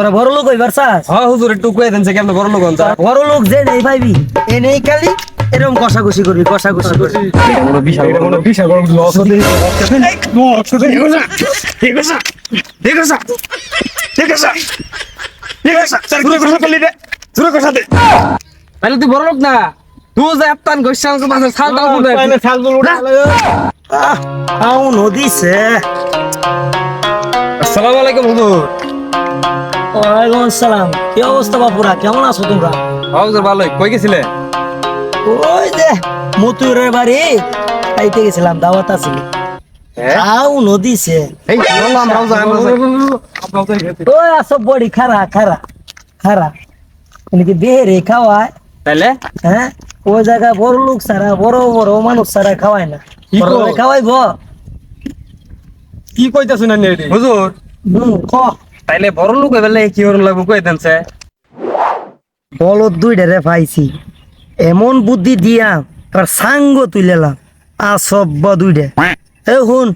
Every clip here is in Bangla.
তোরা বড় লোক হইবার চাস? হ্যাঁ হুজুর একটু কয়ে দেন কেমন বড় লোক অন্তর বড় লোক যে নেই ভাইবি এ নেই খালি এরকম কষাকষি করবি কষাকষি করবি। বিশাল এটা মনে বিশাল বড় লস হতে ঠিক আছে ঠিক আছে স্যার ঘুরে ঘুরে রে ঘুরে কথা দে তাহলে তুই বড় লোক না তুই যে মাঝে ছাল দাও আউ নদীছে আসসালামু আলাইকুম হুজুর। ওয়ালাইকুম আসসালাম। কি অবস্থা বাপুরা? কেমন আছো তোমরা? হুজুর ভালোই। কই গেছিলে? ওই যে মতুরের বাড়ি। খাইতে গেছিলাম দাওয়াত আছিল আউ নদীছে এই বললাম যাই ওই আসো বড়ি খারা খারা খারা। কি বেহেরে খাওয়ায় তাইলে? হ্যাঁ? ওই জায়গায় বড় লোক ছাড়া বড় বড় মানুষ ছাড়া খাওয়ায় না? খাওয়াইব? কি কইতাছ না হুজুর। ক? তাইলে বড় লোক হইলে কি হরণ লাগবে কই দেন সে বলদ দুইটা রে পাইছি। এমন বুদ্ধি দিয়া তার সাঙ্গ তুইলেলাম আসব্য দুইটা এ শুন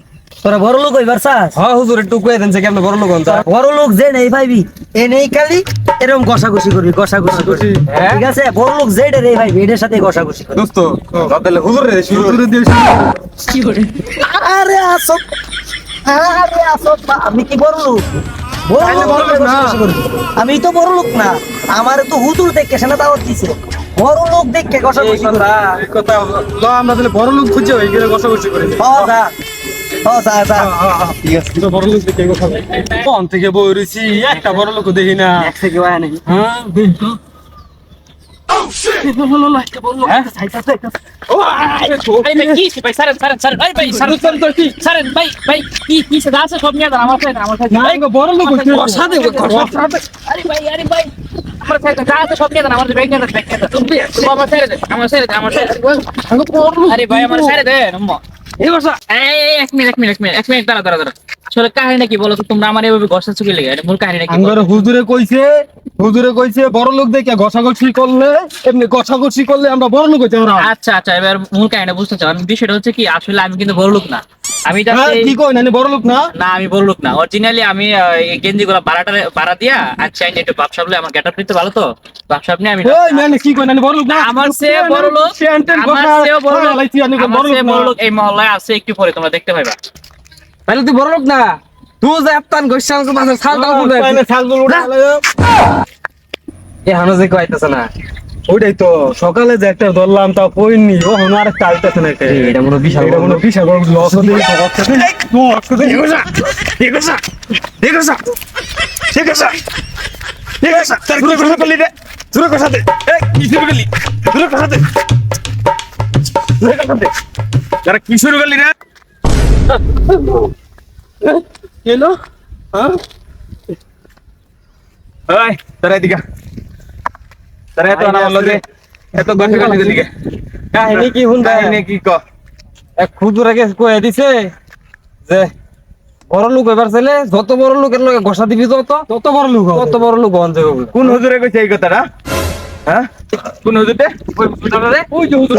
তোরা বড় লোক হইবার চাস? হ্যাঁ হুজুর একটু কয়ে দেন যে কেমন বড় লোক অন্তর বড় লোক যে নেই পাইবি এ নেই খালি এরকম ঘষাঘষি করবি ঘষাঘষি করবি। হ্যাঁ? ঠিক আছে? বড় লোক যেটা রে ভাইবি এটার সাথে ঘষাঘষি করবি। দোস্ত তাহলে হুজুর রে শুরু ঘুরে দিয়ে আরে আসব আরে আসব আমি কি বড় লোক? আমি তো বড় লোক না। আমার তো হুজুর দেখে সেনা দাওয়াত দিছে। বড় লোক দেখে কথা আমরা তাহলে বড় লোক খুঁজে ওই গেলে বসা করি করে ও যা। ও যা যা। ঠিক আছে। তো বড় লোক দেখে কথা কোন থেকে বই রইছি একটা বড় লোক দেখি না। থেকে নাকি? হ্যাঁ আরে ভাই আমার সাথে আমার সাথে ভাই বড় লোক কষা দেব কষা আরে ভাই আরে ভাই আমার সাথে যা আছে সব নিয়ে যান আমার ব্যাগ নিয়ে যান ব্যাগ নিয়ে যান তুমি আমার সাথে দে আমার সাথে দে আমার সাথে আরে ভাই আমার সাথে দে নম্বর এই বসা এই এই, এক মিনিট এক মিনিট এক মিনিট এক মিনিট দাঁড়া দাঁড়া দাঁড়া আসলে কাহিনীটা কি বলো তোমরা আমার এভাবে চুকে লেগে মূল কাহিনীটা কি বলো? হুজুরে কইছে হুজুরে কইছে বড় লোক দেখে ঘষাঘষি করলে এমনি ঘষাঘষি করলে আমরা বড় লোক হইতে আচ্ছা আচ্ছা এবার মূল কাহিনীটা বুঝতে চাও। বিষয়টা হচ্ছে কি আসলে আমি কিন্তু বড় লোক না। আমি হ্যাঁ, কি কই নানি বড় লোক না? না আমি বড় লোক না। অরিজিনালি আমি এই গেঞ্জি গুলো ভাড়াটা ভাড়া দিয়া আর চাই একটু বাপসাপ আমি আমার গেটআপ নিতে ভালো তো? বাপসাপ নিয়ে আমি ওই কি কই নানি বড় লোক না? আমার সে বড় লোক আমার ঘষা চেয়েও বড় লোক বড় না। লোক এই মহল্লায় আছে একটু পরে তোমরা দেখতে পাইবা। তাহলে তুই বড় লোক না তুই যে আত্মান গইছ আমাকে মাঝে ছাল দাও বলে পাইলে ছাগল উড়া এ হানো যে কইতাছ না ওইটাই তো সকালে যে একটা ধরলাম তা পইনি ও হন আর আইতাছে না এটা এটা মনে বিশাল এটা বড় মনে বিশাল বড় লস হতে ঠিক আছে ঠিক আছে স্যার ঘুরে ঘুরে করলি রে ঘুরে কথা দে এই কি শুরু করলি ঘুরে কথা দে ঘুরে কথা দে যারা কি শুরু করলি রে তারা এদিকে তারা এত না বলল যে এত গন্ডি গন্ডি দিকে কাহিনী কি শুনবে কাহিনী কি ক এক খুদুর আগে কয়ে দিছে যে বড় লোক এবার ছেলে যত বড় লোকের লোকে ঘষা দিবি যত তত বড় লোক তত বড় লোক হন যাবে কোন হুজুরে কইছে এই কথাটা? হ্যাঁ? কোন হুজুরে ওই হুজুরটা রে, ওই যে হুজুর